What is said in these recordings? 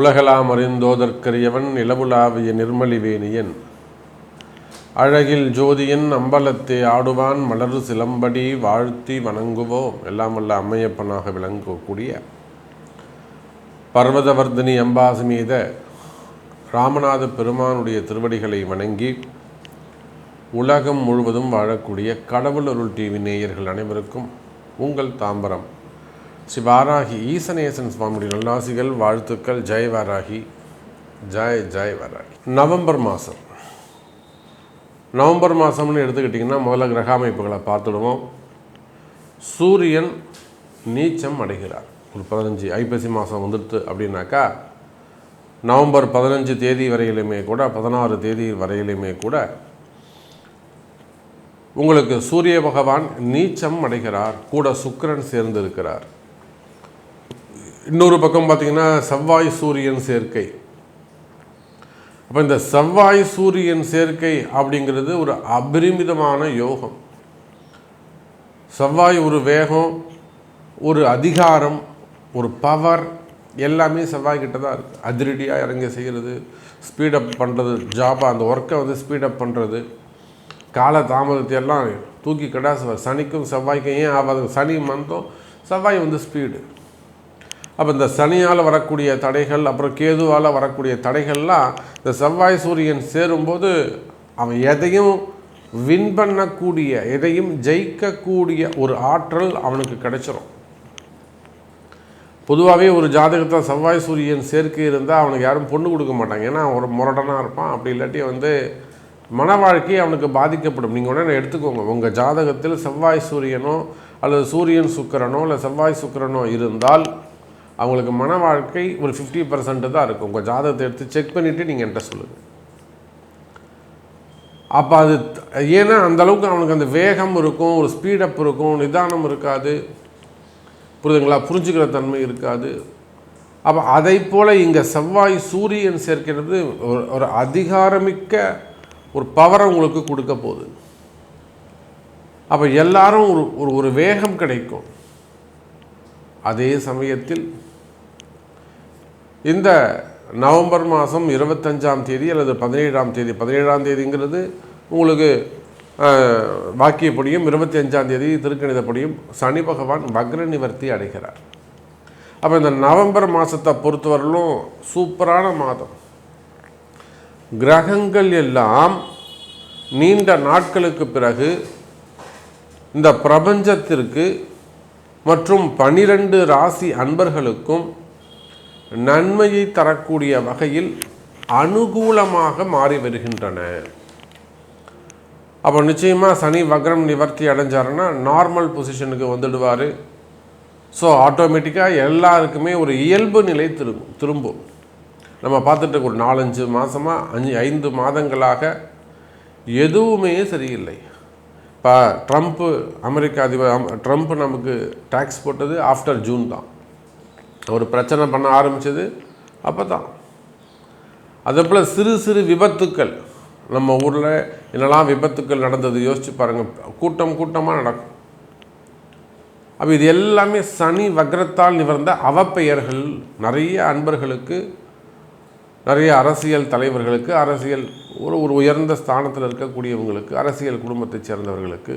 உலகலாம் அறிந்தோதற்கரியவன் நிலவுலாவிய நிர்மலிவேணியன் அழகில் ஜோதியன் அம்பலத்தை ஆடுவான் மலர் சிலம்படி வாழ்த்தி வணங்குவோம். எல்லாம் வல்ல அம்மையப்பனாக விளங்கக்கூடிய பர்வதவர்தினி அம்பாசி மீத ராமநாத பெருமானுடைய திருவடிகளை வணங்கி உலகம் முழுவதும் வாழக்கூடிய கடவுள் அருள் டிவி நேயர்கள் அனைவருக்கும் உங்கள் தாம்பரம். ஸ்ரீ வாராகி ஈசனேசன் சுவாமியுடைய நல்லாசிகள் வாழ்த்துக்கள் ஜெய் வாராகி ஜெய் ஜெய் வாராகி. நவம்பர் மாதம் நவம்பர் மாதம்னு எடுத்துக்கிட்டிங்கன்னா முதல்ல கிரக அமைப்புகளை பார்த்துடுவோம். சூரியன் நீச்சம் அடைகிறார். ஒரு பதினஞ்சு ஐப்பசி மாதம் வந்துடுது அப்படின்னாக்கா நவம்பர் பதினஞ்சு தேதி வரையிலுமே கூட பதினாறு தேதி வரையிலுமே கூட உங்களுக்கு சூரிய பகவான் நீச்சம் அடைகிறார். கூட சுக்கிரன் சேர்ந்து இருக்கிறார் இன்னொரு பக்கம் பார்த்தீங்கன்னா செவ்வாய் சூரியன் சேர்க்கை. அப்போ இந்த செவ்வாய் சூரியன் சேர்க்கை அப்படிங்கிறது ஒரு அபரிமிதமான யோகம். செவ்வாய் ஒரு வேகம் ஒரு அதிகாரம் ஒரு பவர் எல்லாமே செவ்வாய் கிட்ட தான் இருக்குது அதிரடியாக இறங்கி செய்கிறது ஸ்பீடப் பண்ணுறது ஜாபாக அந்த ஒர்க்கை வந்து ஸ்பீடப் பண்ணுறது கால தாமதத்தை எல்லாம் தூக்கி கடாசுவார் சனிக்கும் செவ்வாய்க்கும் ஏன் ஆகாது? சனி மந்தம் செவ்வாய் வந்து ஸ்பீடு அப்போ இந்த சனியால் வரக்கூடிய தடைகள் அப்புறம் கேதுவால் வரக்கூடிய தடைகள்லாம் இந்த செவ்வாய் சூரியன் சேரும்போது அவன் எதையும் வின் பண்ணக்கூடிய எதையும் ஜெயிக்கக்கூடிய ஒரு ஆற்றல் அவனுக்கு கிடைச்சிரும். பொதுவாகவே ஒரு ஜாதகத்தில் செவ்வாய் சூரியன் சேர்க்கை இருந்தால் அவனுக்கு யாரும் பொண்ணு கொடுக்க மாட்டாங்க. ஏன்னா ஒரு முரடனாக இருப்பான். அப்படி இல்லாட்டி வந்து மன வாழ்க்கை அவனுக்கு பாதிக்கப்படும். நீங்கள் உடனே எடுத்துக்கோங்க. உங்கள் ஜாதகத்தில் செவ்வாய் சூரியனோ அல்லது சூரியன் சுக்கிரனோ இல்லை செவ்வாய் சுக்கிரனோ இருந்தால் அவங்களுக்கு மன வாழ்க்கை ஒரு ஃபிஃப்டி பர்சன்ட் தான் இருக்கும். உங்கள் ஜாதகத்தை எடுத்து செக் பண்ணிவிட்டு நீங்கள் என்கிட்ட சொல்லுங்கள் அப்போ அது ஏன்னா அந்த அளவுக்கு அவனுக்கு அந்த வேகம் இருக்கும் ஒரு ஸ்பீடப் இருக்கும் நிதானம் இருக்காது. புரியுதுங்களா? புரிஞ்சுக்கிற தன்மை இருக்காது. அப்போ அதை போல் இங்கே செவ்வாய் சூரியன் சேர்க்கிறது ஒரு ஒரு அதிகாரமிக்க ஒரு பவரை உங்களுக்கு கொடுக்க போகுது. அப்போ எல்லாரும் ஒரு ஒரு ஒரு வேகம் கிடைக்கும். அதே சமயத்தில் இந்த நவம்பர் மாதம் இருபத்தஞ்சாம் தேதி அல்லது பதினேழாம் தேதி பதினேழாம் தேதிங்கிறது உங்களுக்கு வாக்கியப்படியும் இருபத்தி அஞ்சாம் தேதி திருக்கணிதப்படியும் சனி பகவான் வக்ர நிவர்த்தி அடைகிறார். அப்போ இந்த நவம்பர் மாதத்தை பொறுத்தவரையிலும் சூப்பரான மாதம். கிரகங்கள் எல்லாம் நீண்ட நாட்களுக்கு பிறகு இந்த பிரபஞ்சத்திற்கு மற்றும் பனிரெண்டு ராசி அன்பர்களுக்கும் நன்மையை தரக்கூடிய வகையில் அனுகூலமாக மாறி வருகின்றன. அப்போ நிச்சயமாக சனி வக்ரம் நிவர்த்தி அடைஞ்சாருன்னா நார்மல் பொசிஷனுக்கு வந்துடுவார். ஸோ ஆட்டோமேட்டிக்காக எல்லாருக்குமே ஒரு இயல்பு நிலை திரும்பும் திரும்பும். நம்ம பார்த்துட்டு ஒரு நாலஞ்சு மாதமாக அஞ்சு ஐந்து மாதங்களாக எதுவுமே சரியில்லை. இப்போ ட்ரம்ப்பு அமெரிக்க அதிபர் அம்- ட்ரம்ப் நமக்கு டேக்ஸ் போட்டது ஆஃப்டர் ஜூன் தான். ஒரு பிரச்சனை பண்ண ஆரம்பித்தது அப்போ தான் அதே போல் சிறு சிறு விபத்துக்கள். நம்ம ஊரில் என்னெல்லாம் விபத்துக்கள் நடந்தது யோசிச்சு பாருங்கள் கூட்டம் கூட்டமாக நடக்கும். அப்போ இது எல்லாமே சனி வக்ரத்தால் நிவர்ந்த அவப்பெயர்கள். நிறைய அன்பர்களுக்கு நிறைய அரசியல் தலைவர்களுக்கு அரசியல் ஒரு ஒரு உயர்ந்த ஸ்தானத்தில் இருக்கக்கூடியவங்களுக்கு அரசியல் குடும்பத்தைச் சேர்ந்தவர்களுக்கு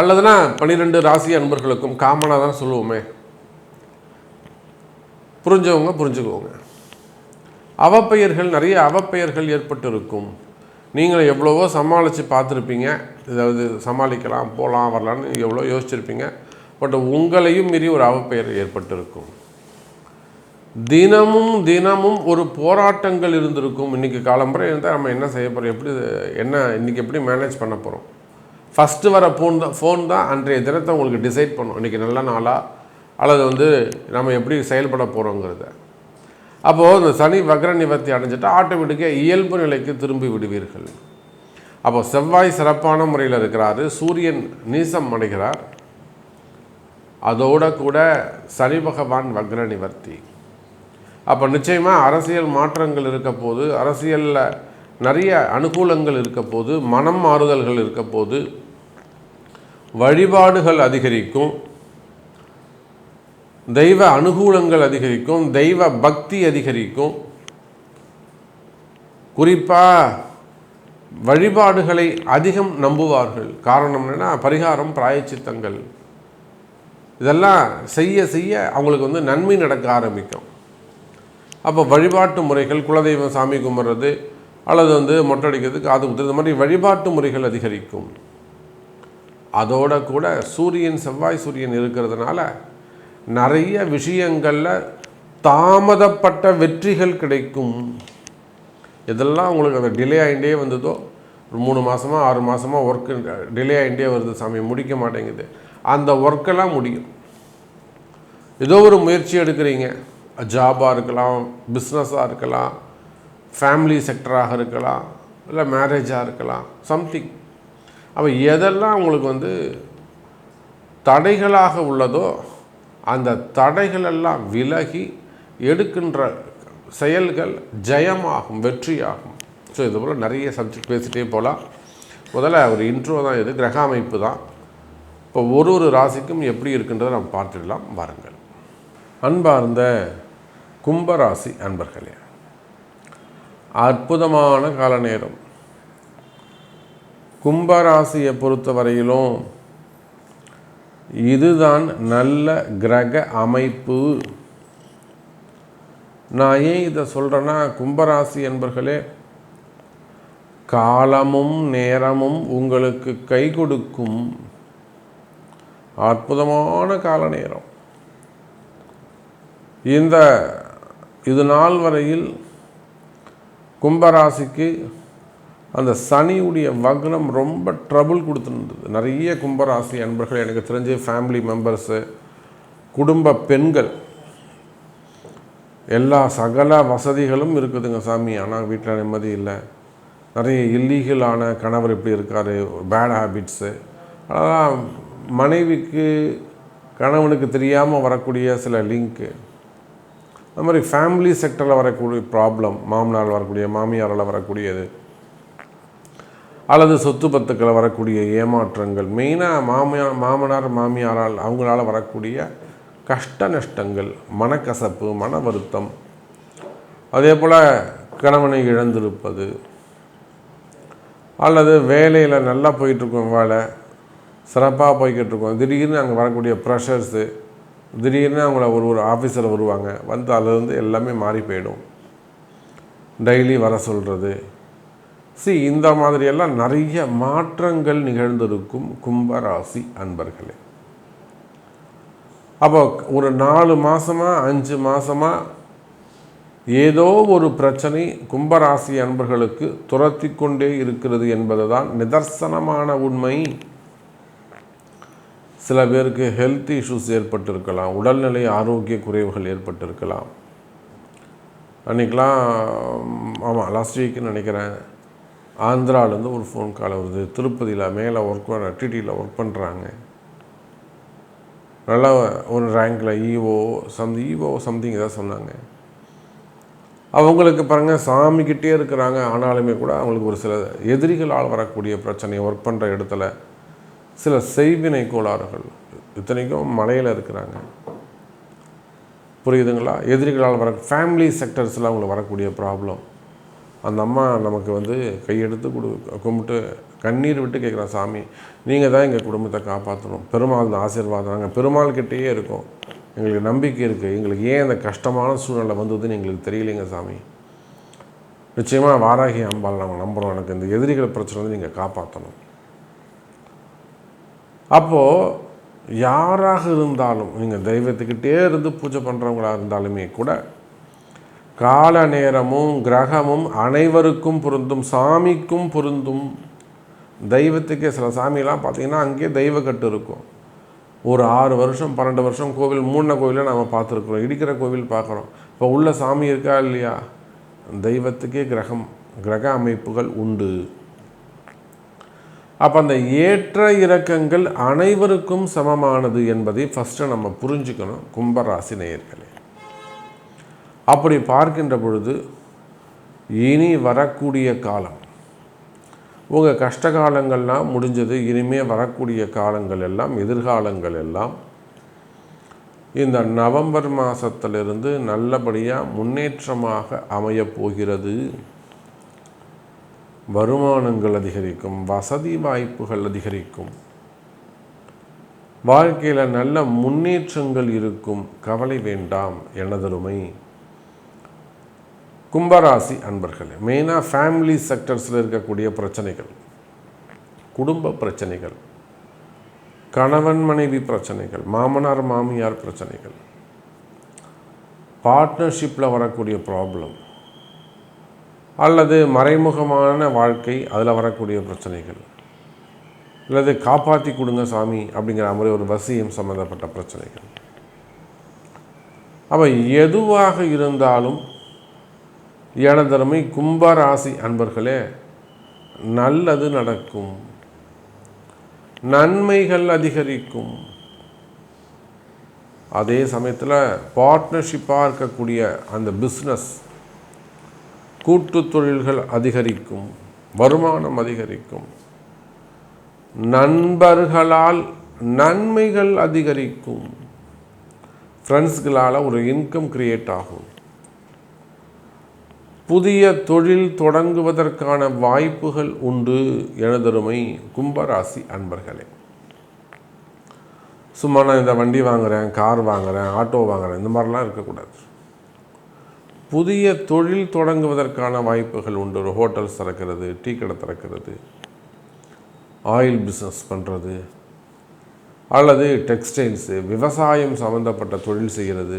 அல்லதுனா பன்னிரெண்டு ராசி அன்பர்களுக்கும் காமனாக தான் சொல்லுவோமே. புரிஞ்சவங்க புரிஞ்சுக்கோங்க. அவப்பெயர்கள் நிறைய அவப்பெயர்கள் ஏற்பட்டிருக்கும். நீங்கள் எவ்வளவோ சமாளித்து பார்த்துருப்பீங்க. இதாவது சமாளிக்கலாம் போகலாம் வரலான்னு எவ்வளோ யோசிச்சிருப்பீங்க. பட் உங்களையும் மீறி ஒரு அவப்பெயர் ஏற்பட்டிருக்கும். தினமும் தினமும் ஒரு போராட்டங்கள் இருந்திருக்கும். இன்றைக்கி காலம்புரை இருந்தால் நம்ம என்ன செய்ய போகிறோம் எப்படி என்ன இன்றைக்கி எப்படி மேனேஜ் பண்ண போகிறோம் ஃபஸ்ட்டு வர ஃபோன் தான் ஃபோன் தான் அன்றைய தினத்தை உங்களுக்கு டிசைட் பண்ணும். இன்றைக்கி நல்ல நாளாக அல்லது வந்து நம்ம எப்படி செயல்பட போகிறோங்கிறத அப்போது இந்த சனி வக்ர நிவர்த்தி அடைஞ்சிட்டா ஆட்டோமேட்டிக்காக இயல்பு நிலைக்கு திரும்பி விடுவீர்கள். அப்போ செவ்வாய் சிறப்பான முறையில் இருக்கிறாரு சூரியன் நீசம் அடைகிறார். அதோட கூட சனி பகவான் வக்ர நிவர்த்தி. அப்போ நிச்சயமாக அரசியல் மாற்றங்கள் இருக்க போது அரசியலில் நிறைய அனுகூலங்கள் இருக்க போது மனம் மாறுதல்கள் இருக்க போது வழிபாடுகள் அதிகரிக்கும். தெய்வ அனுகூலங்கள் அதிகரிக்கும் தெய்வ பக்தி அதிகரிக்கும். குறிப்பாக வழிபாடுகளை அதிகம் நம்புவார்கள். காரணம் என்னென்னா பரிகாரம் பிராயச்சித்தங்கள். இதெல்லாம் செய்ய செய்ய அவங்களுக்கு வந்து நன்மை நடக்க ஆரம்பிக்கும். அப்போ வழிபாட்டு முறைகள் குலதெய்வம் சாமி கும்பிட்றது அல்லது வந்து மொட்டை அடிக்கிறது காது குத்துறது மாதிரி வழிபாட்டு முறைகள் அதிகரிக்கும். அதோட கூட சூரியன் செவ்வாய் சூரியன் இருக்கிறதுனால நிறைய விஷயங்களில் தாமதப்பட்ட வெற்றிகள் கிடைக்கும். இதெல்லாம் உங்களுக்கு அந்த டிலே ஆகிட்டே வந்ததோ ஒரு மூணு மாதமாக ஆறு மாதமாக ஒர்க்கு டிலே ஆகிட்டே வருது சாமி முடிக்க மாட்டேங்குது. அந்த ஒர்க்கெல்லாம் முடியும். ஏதோ ஒரு முயற்சி எடுக்கிறீங்க. ஜாபாக இருக்கலாம் பிஸ்னஸாக இருக்கலாம் ஃபேமிலி செக்டராக இருக்கலாம் இல்லை மேரேஜாக இருக்கலாம் சம்திங் அப்போ எதெல்லாம் உங்களுக்கு வந்து தடைகளாக உள்ளதோ அந்த தடைகளெல்லாம் விலகி எடுக்கின்ற செயல்கள் ஜெயமாகும் வெற்றியாகும். ஸோ இது போல் நிறைய சப்ஜெக்ட் பேசிகிட்டே போகலாம் முதல்ல ஒரு இன்ட்ரோ தான் இது கிரக அமைப்பு தான். இப்போ ஒரு ஒரு ராசிக்கும் எப்படி இருக்குன்றதை நம்ம பார்த்துடலாம். வாருங்கள். அன்பார்ந்த கும்பராசி அன்பர்களே அற்புதமான கால நேரம் கும்பராசியை பொறுத்த வரையிலும் இதுதான் நல்ல கிரக அமைப்பு. நான் ஏன் இதை சொல்கிறேன்னா கும்பராசி என்பர்களே காலமும் நேரமும் உங்களுக்கு கை கொடுக்கும் அற்புதமான கால நேரம். இந்த இது நாள் வரையில் கும்பராசிக்கு அந்த சனியுடைய வக்னம் ரொம்ப ட்ரபுள் கொடுத்துருந்தது. நிறைய கும்பராசி அன்பர்கள் எனக்கு தெரிஞ்ச ஃபேமிலி மெம்பர்ஸு குடும்ப பெண்கள் எல்லா சகல வசதிகளும் இருக்குதுங்க சாமி. ஆனால் வீட்டில் நிம்மதி இல்லை. நிறைய இல்லீகலான கணவர் இப்படி இருக்கார் பேட் ஹேபிட்ஸு அதெல்லாம் மனைவிக்கு கணவனுக்கு தெரியாமல் வரக்கூடிய சில லிங்க்கு அது மாதிரி ஃபேமிலி செக்டரில் வரக்கூடிய ப்ராப்ளம் மாமனால் வரக்கூடிய மாமியாரால் வரக்கூடியது. அல்லது சொத்து பத்துக்களை வரக்கூடிய ஏமாற்றங்கள். மெயினாக மாமியார் மாமனார் மாமியாரால் அவங்களால வரக்கூடிய கஷ்ட நஷ்டங்கள் மனக்கசப்பு மன வருத்தம் அதே போல் கணவனை இழந்திருப்பது. அல்லது வேலையில் நல்லா போயிட்டுருக்கோம் வேலை சிறப்பாக போய்கிட்டு இருக்கோம் திடீர்னு அங்கே வரக்கூடிய ப்ரெஷர்ஸு திடீர்னு அவங்கள ஒரு ஒரு ஆஃபீஸர் வருவாங்க. வந்து அதுலேருந்து எல்லாமே மாறி போயிடும். டெய்லி வர சொல்கிறது சி இந்த மாதிரியெல்லாம் நிறைய மாற்றங்கள் நிகழ்ந்திருக்கும் கும்பராசி அன்பர்களே. அப்போ ஒரு நாலு மாதமாக அஞ்சு மாதமாக ஏதோ ஒரு பிரச்சனை கும்பராசி அன்பர்களுக்கு துரத்தி கொண்டே இருக்கிறது என்பது தான் நிதர்சனமான உண்மை. சில பேருக்கு ஹெல்த் இஷ்யூஸ் ஏற்பட்டிருக்கலாம் உடல்நிலை ஆரோக்கிய குறைவுகள் ஏற்பட்டிருக்கலாம். அன்றைக்கெலாம் ஆமாம் லாஸ்ட் வீக்குன்னு நினைக்கிறேன். ஆந்திராவிலேருந்து ஒரு ஃபோன் கால் வருது. திருப்பதியில் மேலே ஒர்க் பண்ண டிடியில் ஒர்க் பண்ணுறாங்க நல்லா ஒரு ரேங்கில் ஈவோ சம் ஈவோ சம்திங் ஏதாவது சொன்னாங்க. அவங்களுக்கு பாருங்கள் சாமிக்கிட்டே இருக்கிறாங்க. ஆனாலுமே கூட அவங்களுக்கு ஒரு சில எதிரிகளால் வரக்கூடிய பிரச்சனை ஒர்க் பண்ணுற இடத்துல சில செய்வினை கோளாறுகள் இத்தனைக்கும் மலையில் இருக்கிறாங்க. புரியுதுங்களா? எதிரிகளால் வர ஃபேமிலி செக்டர்ஸில் அவங்களுக்கு வரக்கூடிய ப்ராப்ளம் அந்த அம்மா நமக்கு வந்து கையெடுத்து கொடு கும்பிட்டு கண்ணீர் விட்டு கேட்குறான் சாமி நீங்கள் தான் எங்கள் குடும்பத்தை காப்பாற்றணும் பெருமாள் தான் ஆசீர்வாதம் நாங்கள் பெருமாள் கிட்டேயே இருக்கோம். எங்களுக்கு நம்பிக்கை இருக்குது எங்களுக்கு ஏன் அந்த கஷ்டமான சூழ்நிலை வந்ததுன்னு எங்களுக்கு தெரியலைங்க சாமி. நிச்சயமாக வாராகி அம்பாள் நாங்கள் நம்புகிறோம் எனக்கு இந்த எதிரிகள் பிரச்சனை வந்து நீங்கள் காப்பாற்றணும் அப்போது யாராக இருந்தாலும் நீங்கள் தெய்வத்துக்கிட்டே இருந்து பூஜை பண்ணுறவங்களாக இருந்தாலுமே கூட கால நேரமும் கிரகமும் அனைவருக்கும் பொருந்தும் சாமிக்கும் பொருந்தும். தெய்வத்துக்கே சில சாமியெல்லாம் பார்த்தீங்கன்னா அங்கேயே தெய்வக்கட்டு இருக்கும். ஒரு ஆறு வருஷம் பன்னெண்டு வருஷம் கோவில் மூணு கோவிலை நாம் பார்த்துருக்குறோம். இடிக்கிற கோவில் பார்க்குறோம். இப்போ உள்ள சாமி இருக்கா இல்லையா? தெய்வத்துக்கே கிரகம் கிரக அமைப்புகள் உண்டு. அப்போ அந்த ஏற்ற இறக்கங்கள் அனைவருக்கும் சமமானது என்பதை ஃபஸ்ட்டு நம்ம புரிஞ்சுக்கணும். கும்பராசி நேயர்களே. அப்படி பார்க்கின்ற பொழுது இனி வரக்கூடிய காலம். உங்கள் கஷ்ட காலங்கள்லாம் முடிஞ்சது இனிமே வரக்கூடிய காலங்கள் எல்லாம் எதிர்காலங்கள் எல்லாம் இந்த நவம்பர் மாதத்திலிருந்து நல்லபடியாக முன்னேற்றமாக அமையப் போகிறது. வருமானங்கள் அதிகரிக்கும் வசதி வாய்ப்புகள் அதிகரிக்கும். வாழ்க்கையில் நல்ல முன்னேற்றங்கள் இருக்கும். கவலை வேண்டாம் எனதருமை. கும்பராசி அன்பர்களே மெயினாக ஃபேமிலி செக்டர்ஸில் இருக்கக்கூடிய பிரச்சனைகள் குடும்ப பிரச்சனைகள் கணவன் மனைவி பிரச்சனைகள் மாமனார் மாமியார் பிரச்சனைகள் பார்ட்னர்ஷிப்பில் வரக்கூடிய ப்ராப்ளம் அல்லது மறைமுகமான வாழ்க்கை அதில் வரக்கூடிய பிரச்சனைகள் அல்லது காப்பாற்றி கொடுங்க சாமி அப்படிங்கிற மாதிரி ஒரு வசியம் சம்மந்தப்பட்ட பிரச்சனைகள். அப்போ எதுவாக இருந்தாலும் எனதருமை கும்பராசி அன்பர்களே நல்லது நடக்கும். நன்மைகள் அதிகரிக்கும். அதே சமயத்தில் பார்ட்னர்ஷிப்பாக இருக்கக்கூடிய அந்த பிஸ்னஸ் கூட்டு தொழில்கள் அதிகரிக்கும் வருமானம் அதிகரிக்கும். நண்பர்களால் நன்மைகள் அதிகரிக்கும். ஃப்ரெண்ட்ஸ்களால் ஒரு இன்கம் கிரியேட் ஆகும். புதிய தொழில் தொடங்குவதற்கான வாய்ப்புகள் உண்டு எனதருமை கும்பராசி அன்பர்களே. சும்மா நான் இந்த வண்டி வாங்குகிறேன் கார் வாங்குகிறேன் ஆட்டோ வாங்குகிறேன் இந்த மாதிரிலாம் இருக்கக்கூடாது. புதிய தொழில் தொடங்குவதற்கான வாய்ப்புகள் உண்டு. ஒரு ஹோட்டல்ஸ் திறக்கிறது டீ கடை திறக்கிறது ஆயில் பிஸ்னஸ் பண்ணுறது அல்லது டெக்ஸ்டைல்ஸு விவசாயம் சம்மந்தப்பட்ட தொழில் செய்கிறது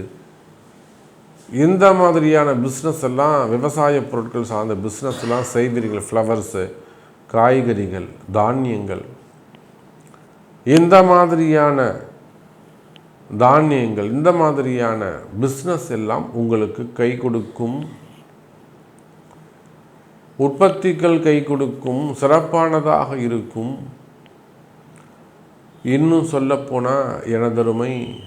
இந்த மாதிரியான பிஸ்னஸ் எல்லாம் விவசாய பொருட்கள் சார்ந்த பிஸ்னஸ்லாம் செய்வீர்கள். ஃப்ளவர்ஸு காய்கறிகள் தானியங்கள். இந்த மாதிரியான தானியங்கள் இந்த மாதிரியான பிஸ்னஸ் எல்லாம் உங்களுக்கு கை கொடுக்கும். உற்பத்திகள் கை கொடுக்கும். சிறப்பானதாக இருக்கும். இன்னும் சொல்லப்போனால் எனதருமை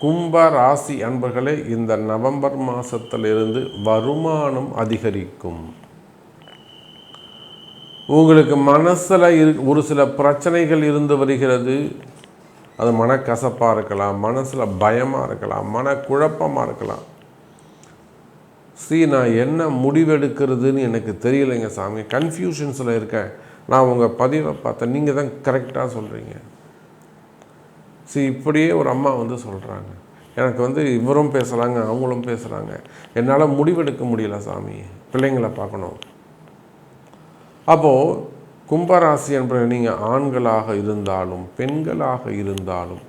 கும்ப ராசி அன்பர்களே இந்த நவம்பர் மாதத்திலிருந்து வருமானம் அதிகரிக்கும். உங்களுக்கு மனசில் இரு ஒரு சில பிரச்சனைகள் இருந்து வருகிறது. அது மனக்கசப்பாக இருக்கலாம் மனசில் பயமாக இருக்கலாம் மன குழப்பமாக இருக்கலாம். சி நான் என்ன முடிவெடுக்கிறதுன்னு எனக்கு தெரியலைங்க சாமி. கன்ஃபியூஷன்ஸில் இருக்கேன். நான் உங்கள் பதிவை பார்த்தேன். நீங்கள் தான் கரெக்டாக சொல்கிறீங்க சரி இப்படியே ஒரு அம்மா வந்து சொல்கிறாங்க எனக்கு வந்து இவரும் பேசுகிறாங்க அவங்களும் பேசுகிறாங்க என்னால் முடிவெடுக்க முடியல சாமி. பிள்ளைங்களை பார்க்கணும். அப்போது கும்பராசி என்ற நீங்கள் ஆண்களாக இருந்தாலும் பெண்களாக இருந்தாலும்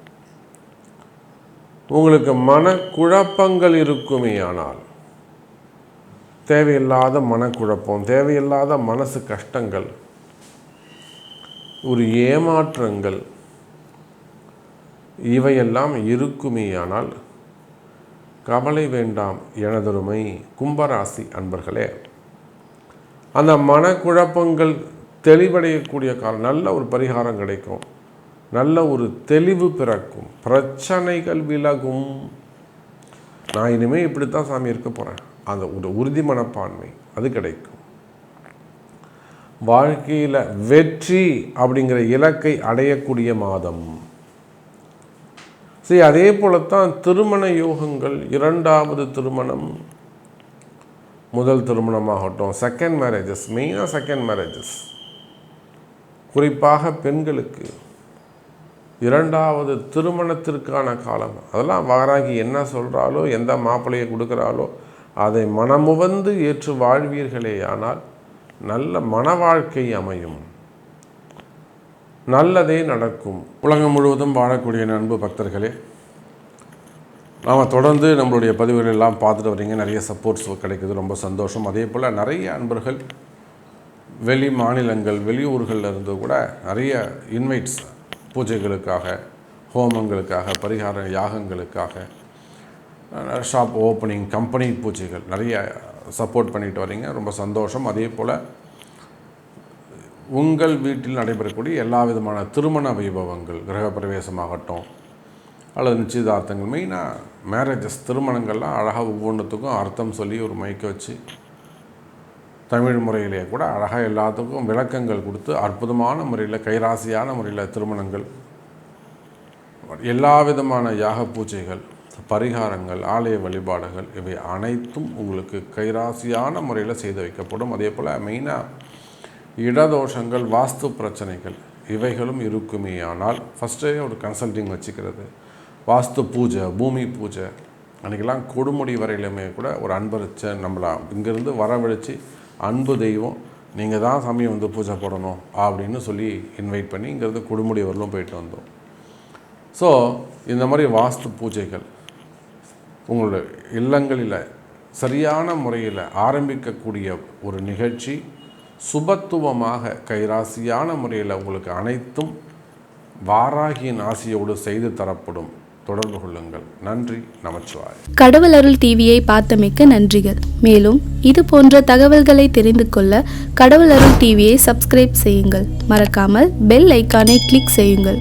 உங்களுக்கு மனக்குழப்பங்கள் இருக்குமே ஆனால் தேவையில்லாத மனக்குழப்பம் தேவையில்லாத மனசு கஷ்டங்கள் ஒரு ஏமாற்றங்கள் இவையெல்லாம் இருக்குமேயானால் கவலை வேண்டாம் எனதொருமை கும்பராசி அன்பர்களே. அந்த மனக்குழப்பங்கள் தெளிவடையக்கூடிய காலம் நல்ல ஒரு பரிகாரம் கிடைக்கும். நல்ல ஒரு தெளிவு பிறக்கும். பிரச்சனைகள் விலகும். நான் இனிமேல் இப்படித்தான் சாமி இருக்க போகிறேன் அந்த ஒரு உறுதி மனப்பான்மை அது கிடைக்கும். வாழ்க்கையில் வெற்றி அப்படிங்கிற இலக்கை அடையக்கூடிய மாதம். சரி அதே போலத்தான் திருமண யோகங்கள் இரண்டாவது திருமணம் முதல் திருமணமாகட்டும் செகண்ட் மேரேஜஸ் மெயினாக செகண்ட் மேரேஜஸ் குறிப்பாக பெண்களுக்கு இரண்டாவது திருமணத்திற்கான காலம். அதெல்லாம் வாராகி என்ன சொல்கிறாலோ எந்த மாப்பிள்ளையை கொடுக்குறாலோ அதை மனமுவந்து ஏற்று வாழ்வீர்களே ஆனால் நல்ல மன வாழ்க்கை அமையும். நல்லதே நடக்கும். உலகம் முழுவதும் வாழக்கூடிய அன்பு பக்தர்களே நாம் தொடர்ந்து நம்மளுடைய பதிவுகள் எல்லாம் பார்த்துட்டு வரீங்க. நிறைய சப்போர்ட்ஸ் கிடைக்குது ரொம்ப சந்தோஷம். அதே போல் நிறைய அன்பர்கள் வெளி மாநிலங்கள் வெளியூர்களில் இருந்து கூட நிறைய இன்வைட்ஸ் பூஜைகளுக்காக ஹோமங்களுக்காக பரிகார யாகங்களுக்காக ஷாப் ஓப்பனிங் கம்பெனி பூஜைகள் நிறைய சப்போர்ட் பண்ணிட்டு வரீங்க. ரொம்ப சந்தோஷம். அதே போல் உங்கள் வீட்டில் நடைபெறக்கூடிய எல்லா விதமான திருமண வைபவங்கள் கிரகப்பிரவேசமாகட்டும் அல்லது நிச்சயதார்த்தங்கள் மெயினாக மேரேஜஸ் திருமணங்கள்லாம் அழகாக ஒவ்வொன்றுத்துக்கும் அர்த்தம் சொல்லி ஒரு மைக்க வச்சு தமிழ் முறையிலே கூட அழகாக எல்லாத்துக்கும் விளக்கங்கள் கொடுத்து அற்புதமான முறையில் கைராசியான முறையில் திருமணங்கள். எல்லா விதமான யாக பூஜைகள் பரிகாரங்கள் ஆலய வழிபாடுகள் இவை அனைத்தும் உங்களுக்கு கைராசியான முறையில் செய்து வைக்கப்படும். அதே போல் மெயினாக இடதோஷங்கள் வாஸ்து பிரச்சனைகள் இவைகளும் இருக்குமே. ஆனால் ஃபஸ்ட்டே ஒரு கன்சல்டிங் வச்சுக்கிறது. வாஸ்து பூஜை பூமி பூஜை. அன்றைக்கெல்லாம் கொடுமுடி வரையிலுமே கூட ஒரு அன்பரிச்ச நம்மளை. இங்கேருந்து வரவழைச்சி அன்பு தெய்வம் நீங்கள் தான் சாமி வந்து பூஜை போடணும் அப்படின்னு சொல்லி இன்வைட் பண்ணி இங்கேருந்து கொடுமுடி வரலும் போயிட்டு வந்தோம். ஸோ இந்த மாதிரி வாஸ்து பூஜைகள் உங்களுடைய இல்லங்களில் சரியான முறையில் ஆரம்பிக்கக்கூடிய ஒரு நிகழ்ச்சி சுபத்துவமாக கைராசியான முறையில் உங்களுக்கு அனைத்தும் வாராகியின் ஆசியோடு செய்து தரப்படும். தொடர்பு கொள்ளுங்கள். நன்றி. நமச்சிவாய். கடவுள் அருள் டிவியை பார்த்தமைக்க நன்றிகள். மேலும் இது போன்ற தகவல்களை தெரிந்து கொள்ள கடவுள் அருள் டிவியை சப்ஸ்கிரைப் செய்யுங்கள். மறக்காமல் பெல் ஐக்கானை கிளிக் செய்யுங்கள்.